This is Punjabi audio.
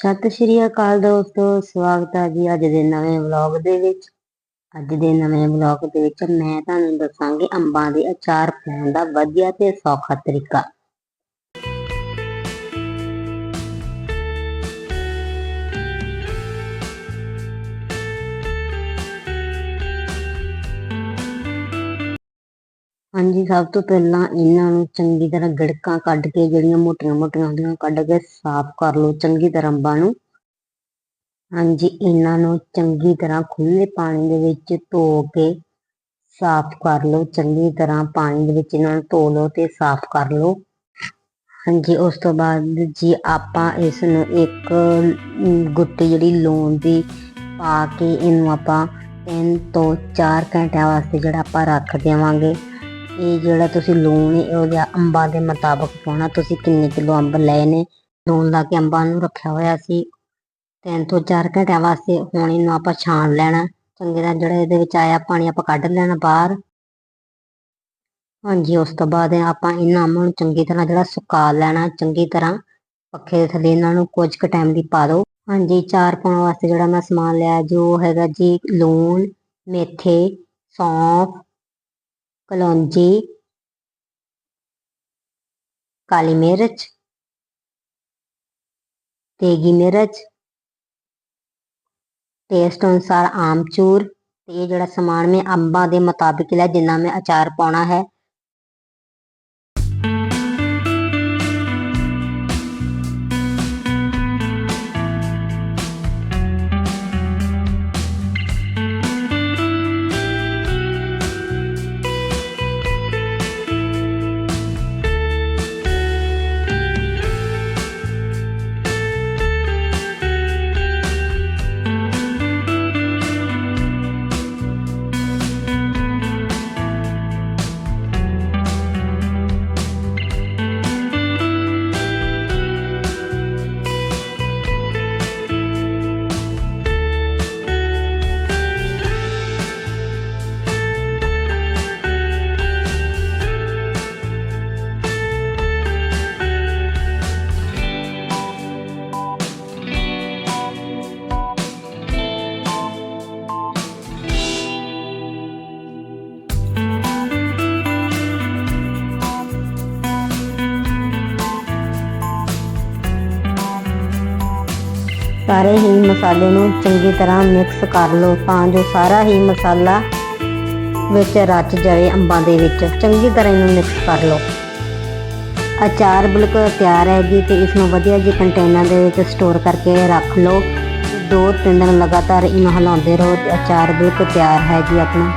ਸਤਿ ਸ਼੍ਰੀ ਅਕਾਲ ਦੋਸਤੋ, ਸਵਾਗਤ ਹੈ ਜੀ ਅੱਜ ਦੇ ਨਵੇਂ ਵਲੌਗ ਦੇ ਵਿੱਚ। ਅੱਜ ਦੇ ਨਵੇਂ ਵਲੌਗ ਦੇ ਵਿੱਚ ਮੈਂ ਤੁਹਾਨੂੰ ਦੱਸਾਂਗੀ ਅੰਬਾਂ ਦੇ ਅਚਾਰ ਪਾਉਣ ਦਾ ਵਧੀਆ ਤੇ ਸੌਖਾ ਤਰੀਕਾ। ਹਾਂਜੀ ਸਭ ਤੋਂ ਪਹਿਲਾਂ ਇਹਨਾਂ ਨੂੰ ਚੰਗੀ ਤਰ੍ਹਾਂ ਗੜਕਾਂ ਕੱਢ ਕੇ ਜਿਹੜੀਆਂ ਮੋਟੀਆਂ-ਮੋਟੀਆਂ ਹੁੰਦੀਆਂ ਕੱਢ ਕੇ ਸਾਫ਼ ਕਰ ਲਓ ਚੰਗੀ ਤਰ੍ਹਾਂ ਅੰਬਾਂ ਨੂੰ ਹਾਂਜੀ ਇਹਨਾਂ ਨੂੰ ਚੰਗੀ ਤਰ੍ਹਾਂ ਖੁੱਲੇ ਪਾਣੀ ਦੇ ਵਿੱਚ ਧੋ ਕੇ ਸਾਫ਼ ਕਰ ਲਓ ਚੰਗੀ ਤਰ੍ਹਾਂ ਪਾਣੀ ਦੇ ਵਿੱਚ ਇਹਨਾਂ ਨੂੰ ਧੋ ਲਓ ਤੇ ਸਾਫ਼ ਕਰ ਲਓ। ਹਾਂਜੀ ਉਸ ਤੋਂ ਬਾਅਦ ਜੀ ਆਪਾਂ ਇਸ ਨੂੰ ਇੱਕ ਅਮ, ਗੁੱਟੀ ਜਿਹੜੀ ਲੂਣ ਦੀ ਪਾ ਕੇ ਇਹਨੂੰ ਆਪਾਂ 3 ਤੋਂ 4 ਘੰਟਿਆਂ ਵਾਸਤੇ ਜਿਹੜਾ ਆਪਾਂ ਰੱਖ ਦੇਵਾਂਗੇ। ਇਹ ਜਿਹੜਾ ਤੁਸੀਂ ਲੂਣ ਹੈ ਉਹ ਜਾਂ ਅੰਬਾਂ ਦੇ ਮੁਤਾਬਕ ਪਾਉਣਾ। ਤੁਸੀਂ ਕਿੰਨੇ ਕਿਲੋ ਅੰਬ ਲਏ ਨੇ? ਲੂਣ ਲਾ ਕੇ ਅੰਬਾਂ ਨੂੰ ਰੱਖਿਆ ਹੋਇਆ ਸੀ। ਤਿੰਨ ਤੋਂ ਚਾਰ ਘੰਟਿਆਂ ਵਾਸਤੇ ਹੁਣ ਇਹਨੂੰ ਆਪਾਂ ਛਾਣ ਲੈਣਾ। ਚੰਗੀ ਤਰ੍ਹਾਂ ਜਿਹੜਾ ਇਹਦੇ ਵਿੱਚ ਆਇਆ ਪਾਣੀ ਆਪਾਂ ਕੱਢ ਲੈਣਾ ਬਾਹਰ। ਹਾਂਜੀ, ਉਸ ਤੋਂ ਬਾਅਦ ਆਪਾਂ ਇਹਨਾਂ ਅੰਬਾਂ ਨੂੰ ਚੰਗੀ ਤਰ੍ਹਾਂ ਜਿਹੜਾ ਸੁਕਾ ਲੈਣਾ। ਚੰਗੀ ਤਰ੍ਹਾਂ ਪੱਖੇ ਦੇ ਥੱਲੇ ਇਹਨਾਂ ਨੂੰ ਕੁਝ ਕੁ ਟਾਈਮ ਦੀ ਪਾ ਦਿਓ। ਹਾਂਜੀ, ਚਾਰ ਪਾਉਣ ਵਾਸਤੇ ਜਿਹੜਾ ਮੈਂ ਸਮਾਨ ਲਿਆ, ਜੋ ਹੈਗਾ ਜੀ ਲੂਣ, ਮੇਥੇ, ਸੌਂਫ ਕਲੌਂਜੀ, ਕਾਲੀ ਮਿਰਚ, ਤੇਗੀ ਮਿਰਚ ਟੇਸਟ ਅਨੁਸਾਰ ਆਮਚੂਰ, ਤੇ ਇਹ ਜਿਹੜਾ ਸਮਾਨ ਮੈਂ ਅੰਬਾਂ ਦੇ ਮੁਤਾਬਿਕ ਲਿਆ, ਜਿੰਨਾ ਮੈਂ ਅਚਾਰ ਪਾਉਣਾ ਹੈ ਸਾਰੇ ਹੀ ਮਸਾਲੇ ਨੂੰ ਚੰਗੀ ਤਰ੍ਹਾਂ ਮਿਕਸ ਕਰ ਲਓ ਤਾਂ ਜੋ ਸਾਰਾ ਹੀ ਮਸਾਲਾ ਵਿੱਚ ਰਚ ਜਾਵੇ ਅੰਬਾਂ ਦੇ ਵਿੱਚ। ਚੰਗੀ ਤਰ੍ਹਾਂ ਇਹਨੂੰ ਮਿਕਸ ਕਰ ਲਓ। ਅਚਾਰ ਬਿਲਕੁਲ ਤਿਆਰ ਹੈ ਜੀ ਤੇ ਇਸ ਨੂੰ ਵਧੀਆ ਜੀ ਕੰਟੇਨਰ ਦੇ ਵਿੱਚ ਸਟੋਰ ਕਰਕੇ ਰੱਖ ਲਓ। ਦੋ ਤਿੰਨ ਦਿਨ ਲਗਾਤਾਰ ਇਹਨੂੰ ਹਿਲਾਉਂਦੇ ਰਹੋ ਤੇ ਅਚਾਰ ਬਿਲਕੁਲ ਤਿਆਰ ਹੈ ਜੀ ਆਪਣਾ।